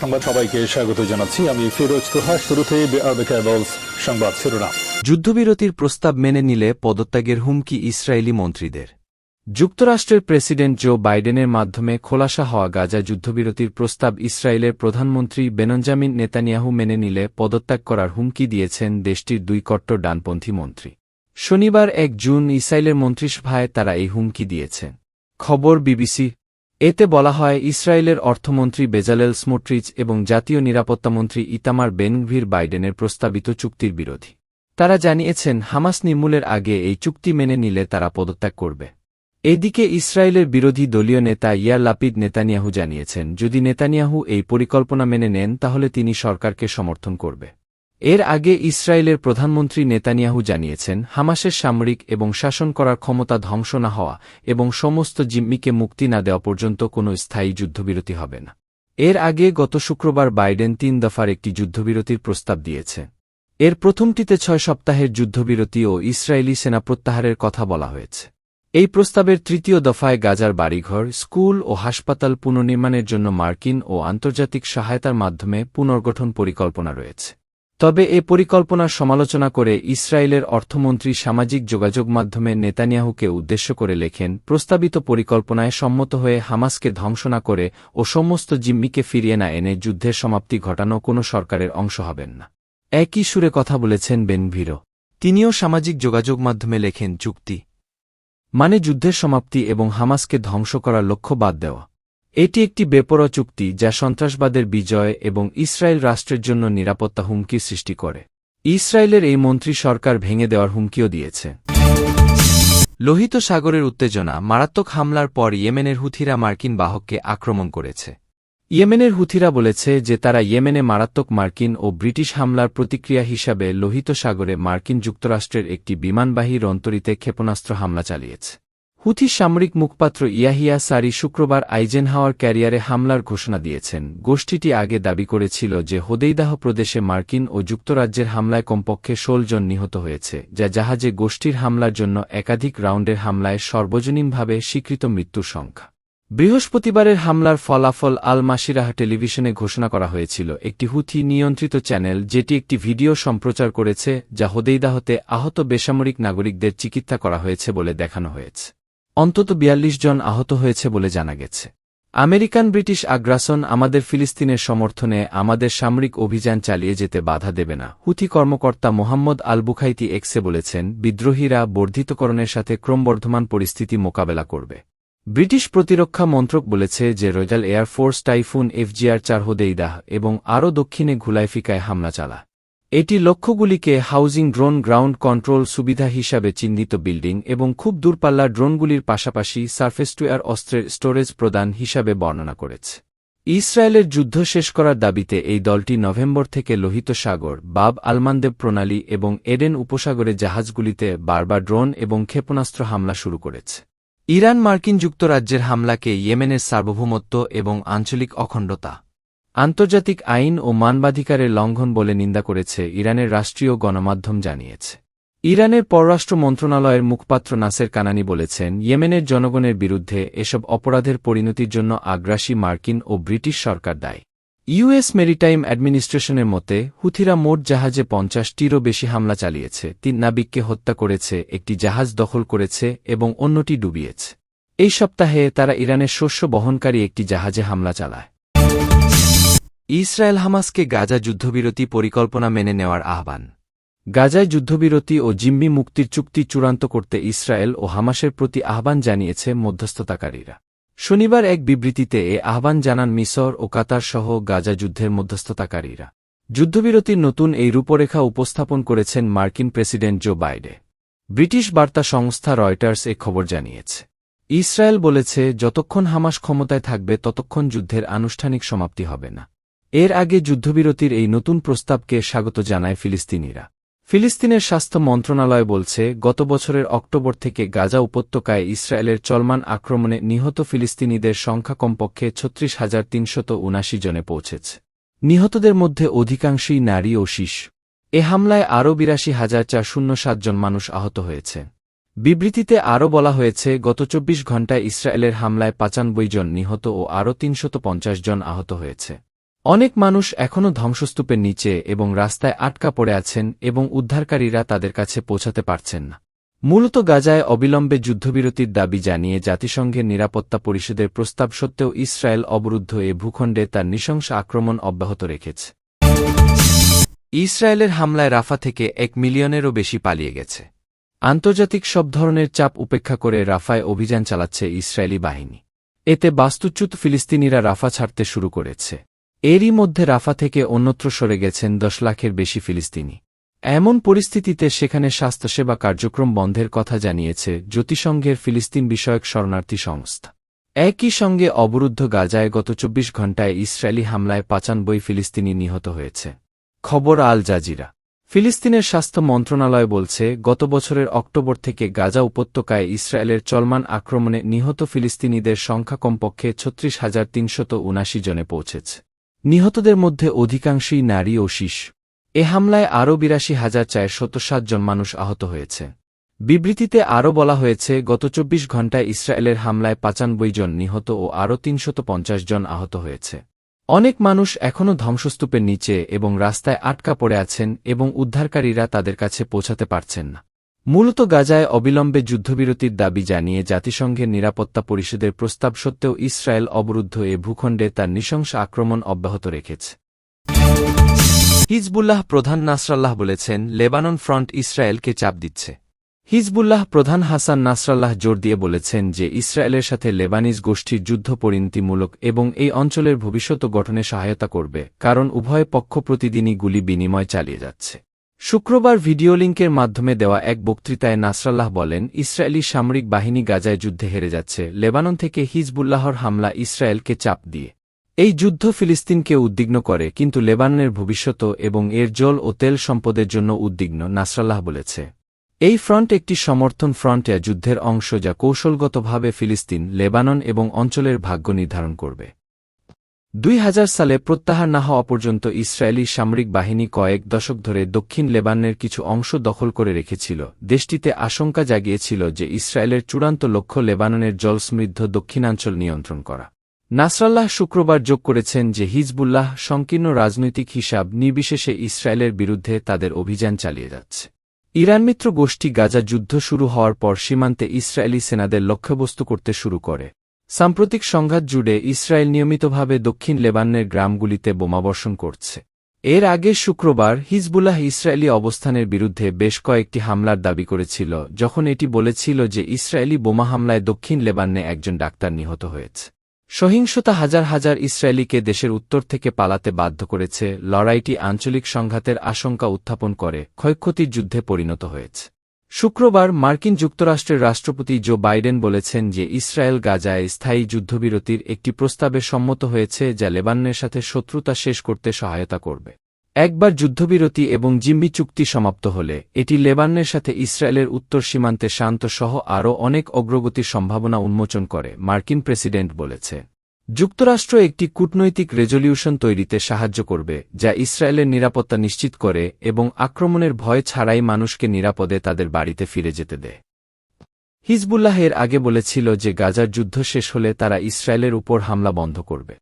সংবাদ সবাইকে স্বাগত জানাচ্ছি। আমি ফিরোজ তোহা শুরুতে সংবাদ শিরোনাম। যুদ্ধবিরতির প্রস্তাব মেনে নিলে পদত্যাগের হুমকি ইসরায়েলি মন্ত্রীদের। যুক্তরাষ্ট্রের প্রেসিডেন্ট জো বাইডেনের মাধ্যমে খোলাসা হওয়া গাজা যুদ্ধবিরতির প্রস্তাব ইসরায়েলের প্রধানমন্ত্রী বেনঞ্জামিন নেতানিয়াহু মেনে নিলে পদত্যাগ করার হুমকি দিয়েছেন দেশটির দুই কট্টর ডানপন্থী মন্ত্রী। শনিবার এক জুন ইসরায়েলের মন্ত্রিসভায় তারা এই হুমকি দিয়েছে খবর বিবিসি এতে বলা হয় ইসরায়েলের অর্থমন্ত্রী বেজালেল স্মোট্রিচ এবং জাতীয় নিরাপত্তামন্ত্রী ইতামার বেনভির বাইডেনের প্রস্তাবিত চুক্তির বিরোধী। তারা জানিয়েছেন, হামাস নির্মূলের আগে এই চুক্তি মেনে নিলে তারা পদত্যাগ করবে। এদিকে ইসরায়েলের বিরোধী দলীয় নেতা ইয়ার লাপিদ নেতানিয়াহু জানিয়েছেন, যদি নেতানিয়াহু এই পরিকল্পনা মেনে নেন, তাহলে তিনি সরকারকে সমর্থন করবে। এর আগে ইসরায়েলের প্রধানমন্ত্রী নেতানিয়াহু জানিয়েছেন, হামাসের সামরিক এবং শাসন করার ক্ষমতা ধ্বংস না হওয়া এবং সমস্ত জিম্মিকে মুক্তি না দেওয়া পর্যন্ত কোনো স্থায়ী যুদ্ধবিরতি হবে না। এর আগে গত শুক্রবার বাইডেন তিন দফার একটি যুদ্ধবিরতির প্রস্তাব দিয়েছে। এর প্রথমটিতে ছয় সপ্তাহের যুদ্ধবিরতি ও ইসরায়েলি সেনা প্রত্যাহারের কথা বলা হয়েছে। এই প্রস্তাবের তৃতীয় দফায় গাজার বাড়িঘর, স্কুল ও হাসপাতাল পুনর্নির্মাণের জন্য মার্কিন ও আন্তর্জাতিক সহায়তার মাধ্যমে পুনর্গঠন পরিকল্পনা রয়েছে। তবে এ পরিকল্পনার সমালোচনা করে ইসরায়েলের অর্থমন্ত্রী সামাজিক যোগাযোগ মাধ্যমে নেতানিয়াহুকে উদ্দেশ্য করে লেখেন, প্রস্তাবিত পরিকল্পনায় সম্মত হয়ে হামাসকে ধ্বংস না করে ও সমস্ত জিম্মিকে ফিরিয়ে না এনে যুদ্ধের সমাপ্তি ঘটানো কোনো সরকারের অংশ হবেন না। একই সুরে কথা বলেছেন বেনভিরো তিনিও সামাজিক যোগাযোগ মাধ্যমে লেখেন, চুক্তি মানে যুদ্ধের সমাপ্তি এবং হামাসকে ধ্বংস করার লক্ষ্য বাদ দেওয়া। এটি একটি বেপরোয়া চুক্তি যা সন্ত্রাসবাদের বিজয় এবং ইসরায়েল রাষ্ট্রের জন্য নিরাপত্তা হুমকি সৃষ্টি করে। ইসরায়েলের এই মন্ত্রী সরকার ভেঙে দেওয়ার হুমকিও দিয়েছে। লোহিত সাগরের উত্তেজনা মারাত্মক হামলার পর ইয়েমেনের হুথিরা মার্কিন বাহককে আক্রমণ করেছে। ইয়েমেনের হুথিরা বলেছে যে তারা ইয়েমেনে মারাত্মক মার্কিন ও ব্রিটিশ হামলার প্রতিক্রিয়া হিসাবে লোহিত সাগরে মার্কিন যুক্তরাষ্ট্রের একটি বিমানবাহী রন্তরিতে ক্ষেপণাস্ত্র হামলা চালিয়েছে। হুথি সামরিক মুখপাত্র ইয়াহিয়া সারি শুক্রবার আইজেনহাওয়ার ক্যারিয়ারে হামলার ঘোষণা দিয়েছেন। গোষ্ঠীটি আগে দাবি করেছিল যে হোদেইদাহ প্রদেশে মার্কিন ও যুক্তরাজ্যের হামলায় কমপক্ষে ষোল জন নিহত হয়েছে, যা জাহাজে গোষ্ঠীর হামলার জন্য একাধিক রাউন্ডের হামলায় সর্বজনীনভাবে স্বীকৃত মৃত্যুর সংখ্যা। বৃহস্পতিবারের হামলার ফলাফল আল মাসিরাহ টেলিভিশনে ঘোষণা করা হয়েছিল। একটি হুথি নিয়ন্ত্রিত চ্যানেল যেটি একটি ভিডিও সম্প্রচার করেছে, যা হোদেইদাহতে আহত বেসামরিক নাগরিকদের চিকিৎসা করা হয়েছে বলে দেখানো হয়েছে। অন্তত বিয়াল্লিশ জন আহত হয়েছে বলে জানা গেছে। আমেরিকান ব্রিটিশ আগ্রাসন আমাদের ফিলিস্তিনের সমর্থনে আমাদের সামরিক অভিযান চালিয়ে যেতে বাধা দেবে না। হুথি কর্মকর্তা মোহাম্মদ আল বুখাইতি এক্সে বলেছেন, বিদ্রোহীরা বর্ধিতকরণের সাথে ক্রমবর্ধমান পরিস্থিতি মোকাবেলা করবে। ব্রিটিশ প্রতিরক্ষা মন্ত্রক বলেছে যে, রয়্যাল এয়ারফোর্স টাইফুন এফজিআর চার হোদেইদাহ এবং আরও দক্ষিণে ঘুলাইফিকায় হামলা চালা এটি লক্ষ্যগুলিকে হাউজিং ড্রোন গ্রাউন্ড কন্ট্রোল সুবিধা হিসাবে চিহ্নিত বিল্ডিং এবং খুব দূরপাল্লার ড্রোনগুলির পাশাপাশি সার্ফেস টু এয়ার অস্ত্রের স্টোরেজ প্রদান হিসাবে বর্ণনা করেছে। ইসরায়েলের যুদ্ধ শেষ করার দাবিতে এই দলটি নভেম্বর থেকে লোহিত সাগর, বাব আলমানদেব প্রণালী এবং এডেন উপসাগরে জাহাজগুলিতে বারবার ড্রোন এবং ক্ষেপণাস্ত্র হামলা শুরু করেছে। ইরান মার্কিন যুক্তরাজ্যের হামলাকে ইয়েমেনের সার্বভৌমত্ব এবং আঞ্চলিক অখণ্ডতা আন্তর্জাতিক আইন ও মানবাধিকারের লঙ্ঘন বলে নিন্দা করেছে ইরানের রাষ্ট্রীয় গণমাধ্যম জানিয়েছে। ইরানের পররাষ্ট্র মন্ত্রণালয়ের মুখপাত্র নাসের কানানি বলেছেন, ইয়েমেনের জনগণের বিরুদ্ধে এসব অপরাধের পরিণতির জন্য আগ্রাসী মার্কিন ও ব্রিটিশ সরকার দায়ী। ইউএস মেরিটাইম অ্যাডমিনিস্ট্রেশনের মতে, হুথিরা মোট জাহাজে পঞ্চাশটিরও বেশি হামলা চালিয়েছে, তিন নাবিককে হত্যা করেছে, একটি জাহাজ দখল করেছে এবং অন্যটি ডুবিয়েছে। এই সপ্তাহে তারা ইরানের শস্য বহনকারী একটি জাহাজে হামলা চালায়। ইসরায়েল হামাসকে গাজা যুদ্ধবিরতি পরিকল্পনা মেনে নেওয়ার আহ্বান। গাজায় যুদ্ধবিরতি ও জিম্মি মুক্তির চুক্তি চূড়ান্ত করতে ইসরায়েল ও হামাসের প্রতি আহ্বান জানিয়েছে মধ্যস্থতাকারীরা। শনিবার এক বিবৃতিতে এ আহ্বান জানান মিসর ও কাতার সহ গাজা যুদ্ধের মধ্যস্থতাকারীরা। যুদ্ধবিরতির নতুন এই রূপরেখা উপস্থাপন করেছেন মার্কিন প্রেসিডেন্ট জো বাইডে ব্রিটিশ বার্তা সংস্থা রয়টার্স এ খবর জানিয়েছে। ইসরায়েল বলেছে, যতক্ষণ হামাস ক্ষমতায় থাকবে, ততক্ষণ যুদ্ধের আনুষ্ঠানিক সমাপ্তি হবে না। এর আগে যুদ্ধবিরতির এই নতুন প্রস্তাবকে স্বাগত জানায় ফিলিস্তিনিরা। ফিলিস্তিনের স্বাস্থ্য মন্ত্রণালয় বলছে, গত বছরের অক্টোবর থেকে গাজা উপত্যকায় ইসরায়েলের চলমান আক্রমণে নিহত ফিলিস্তিনিদের সংখ্যা কমপক্ষে ছত্রিশ হাজার তিনশত উনাশি জনে পৌঁছেছে। নিহতদের মধ্যে অধিকাংশই নারী ও শিশু। এ হামলায় আরও বিরাশি হাজার চার শূন্য সাত জন মানুষ আহত হয়েছে। বিবৃতিতে আরও বলা হয়েছে, গত চব্বিশ ঘণ্টায় ইসরায়েলের হামলায় পাচানব্বই জন নিহত ও আরও তিনশত পঞ্চাশ জন আহত হয়েছে। অনেক মানুষ এখনও ধ্বংসস্তূপের নিচে এবং রাস্তায় আটকা পড়ে আছেন এবং উদ্ধারকারীরা তাদের কাছে পৌঁছাতে পারছেন না। মূলত গাজায় অবিলম্বে যুদ্ধবিরতির দাবি জানিয়ে জাতিসংঘের নিরাপত্তা পরিষদের প্রস্তাব সত্ত্বেও ইসরায়েল অবরুদ্ধ এ ভূখণ্ডে তার নৃশংস আক্রমণ অব্যাহত রেখেছে। ইসরায়েলের হামলায় রাফা থেকে এক মিলিয়নেরও বেশি পালিয়ে গেছে। আন্তর্জাতিক সব ধরনের চাপ উপেক্ষা করে রাফায় অভিযান চালাচ্ছে ইসরায়েলি বাহিনী। এতে বাস্তুচ্যুত ফিলিস্তিনিরা রাফা ছাড়তে শুরু করেছে। এরই মধ্যে রাফা থেকে অন্যত্র সরে গেছেন দশ লাখের বেশি ফিলিস্তিনি। এমন পরিস্থিতিতে সেখানে স্বাস্থ্যসেবা কার্যক্রম বন্ধের কথা জানিয়েছে জ্যোতিসংঘের ফিলিস্তিন বিষয়ক শরণার্থী সংস্থা। একই সঙ্গে অবরুদ্ধ গাজায় গত চব্বিশ ঘণ্টায় ইসরায়েলি হামলায় পাচানবই ফিলিস্তিনি নিহত হয়েছে। খবর আল জাজিরা। ফিলিস্তিনের স্বাস্থ্য মন্ত্রণালয় বলছে, গত বছরের অক্টোবর থেকে গাজা উপত্যকায় ইসরায়েলের চলমান আক্রমণে নিহত ফিলিস্তিনিদের সংখ্যা কমপক্ষে ছত্রিশ হাজার তিনশত উনাশি জনে পৌঁছেছে। নিহতদের মধ্যে অধিকাংশই নারী ও শিশু। এ হামলায় আরও বিরাশি হাজার চারশত জন মানুষ আহত হয়েছে। বিবৃতিতে আরও বলা হয়েছে, গত চব্বিশ ঘণ্টায় ইসরায়েলের হামলায় পাচানবই জন নিহত ও আরও তিনশত জন আহত হয়েছে। অনেক মানুষ এখনও ধ্বংসস্তূপের নিচে এবং রাস্তায় আটকা পড়ে আছেন এবং উদ্ধারকারীরা তাদের কাছে পৌঁছাতে পারছেন না। মূলত গাজায় অবিলম্বে যুদ্ধবিরতির দাবি জানিয়ে জাতিসংঘের নিরাপত্তা পরিষদের প্রস্তাব সত্ত্বেও ইসরায়েল অবরুদ্ধ এ ভূখণ্ডে তার নৃশংস আক্রমণ অব্যাহত রেখেছে। হিজবুল্লাহ প্রধান নাসরাল্লাহ বলেছেন, লেবানন ফ্রন্ট ইসরায়েলকে চাপ দিচ্ছে। হিজবুল্লাহ প্রধান হাসান নাসরাল্লাহ জোর দিয়ে বলেছেন যে ইসরায়েলের সাথে লেবানিজ গোষ্ঠীর যুদ্ধ পরিণতিমূলক এবং এই অঞ্চলের ভবিষ্যৎ গঠনে সহায়তা করবে, কারণ উভয় পক্ষ প্রতিদিনই গুলি বিনিময় চালিয়ে যাচ্ছে। শুক্রবার ভিডিও লিঙ্কের মাধ্যমে দেওয়া এক বক্তৃতায় নাসরাল্লাহ বলেন, ইসরায়েলি সামরিক বাহিনী গাজায় যুদ্ধে হেরে যাচ্ছে, লেবানন থেকে হিজবুল্লাহর হামলা ইসরায়েলকে চাপ দিয়ে। এই যুদ্ধ ফিলিস্তিনকে উদ্বিগ্ন করে, কিন্তু লেবাননের ভবিষ্যৎ এবং এর জল ও তেল সম্পদের জন্য উদ্বিগ্ন, নাসরাল্লাহ বলেছে। এই ফ্রন্ট একটি সমর্থন ফ্রন্টে যুদ্ধের অংশ যা কৌশলগতভাবে ফিলিস্তিন, লেবানন এবং অঞ্চলের ভাগ্য নির্ধারণ করবে। দুই হাজার সালে প্রত্যাহার না হওয়া পর্যন্ত ইসরায়েলি সামরিক বাহিনী কয়েক দশক ধরে দক্ষিণ লেবাননের কিছু অংশ দখল করে রেখেছিল। দেশটিতে আশঙ্কা জাগিয়েছিল যে ইসরায়েলের চূড়ান্ত লক্ষ্য লেবাননের জলসমৃদ্ধ দক্ষিণাঞ্চল নিয়ন্ত্রণ করা। নাসরাল্লাহ শুক্রবার যোগ করেছেন যে হিজবুল্লাহ সংকীর্ণ রাজনৈতিক হিসাব নির্বিশেষে ইসরায়েলের বিরুদ্ধে তাদের অভিযান চালিয়ে যাচ্ছে। ইরানমিত্র গোষ্ঠী গাজা যুদ্ধ শুরু হওয়ার পর সীমান্তে ইসরায়েলি সেনাদের লক্ষ্যবস্তু করতে শুরু করে। সাম্প্রতিক সংঘাত জুড়ে ইসরায়েল নিয়মিতভাবে দক্ষিণ লেবাননের গ্রামগুলিতে বোমাবর্ষণ করছে। এর আগে শুক্রবার হিজবুল্লাহ ইসরায়েলি অবস্থানের বিরুদ্ধে বেশ কয়েকটি হামলার দাবি করেছিল, যখন এটি বলেছিল যে ইসরায়েলি বোমা হামলায় দক্ষিণ লেবাননে একজন ডাক্তার নিহত হয়েছে। সহিংসতা হাজার হাজার ইসরায়েলিকে দেশের উত্তর থেকে পালাতে বাধ্য করেছে, লড়াইটি আঞ্চলিক সংঘাতের আশঙ্কা উত্থাপন করে, ক্ষয়ক্ষতির যুদ্ধে পরিণত হয়েছে। শুক্রবার মার্কিন যুক্তরাষ্ট্রের রাষ্ট্রপতি জো বাইডেন বলেছেন যে ইসরায়েল গাজায় স্থায়ী যুদ্ধবিরতির একটি প্রস্তাবে সম্মত হয়েছে যা লেবাননের সাথে শত্রুতা শেষ করতে সহায়তা করবে। একবার যুদ্ধবিরতি এবং জিম্বি চুক্তি সমাপ্ত হলে, এটি লেবাননের সাথে ইসরায়েলের উত্তর সীমান্তে শান্ত সহ আরও অনেক অগ্রগতির সম্ভাবনা উন্মোচন করে, মার্কিন প্রেসিডেন্ট বলেছে। যুক্তরাষ্ট্র একটি কূটনৈতিক রেজলিউশন তৈরিতে সাহায্য করবে, যা ইসরায়েলের নিরাপত্তা নিশ্চিত করে এবং আক্রমণের ভয় ছাড়াই মানুষকে নিরাপদে তাদের বাড়িতে ফিরে যেতে দেয়। হিজবুল্লাহ এর আগে বলেছিল যে গাজার যুদ্ধ শেষ হলে তারা ইসরায়েলের উপর হামলা বন্ধ করবে।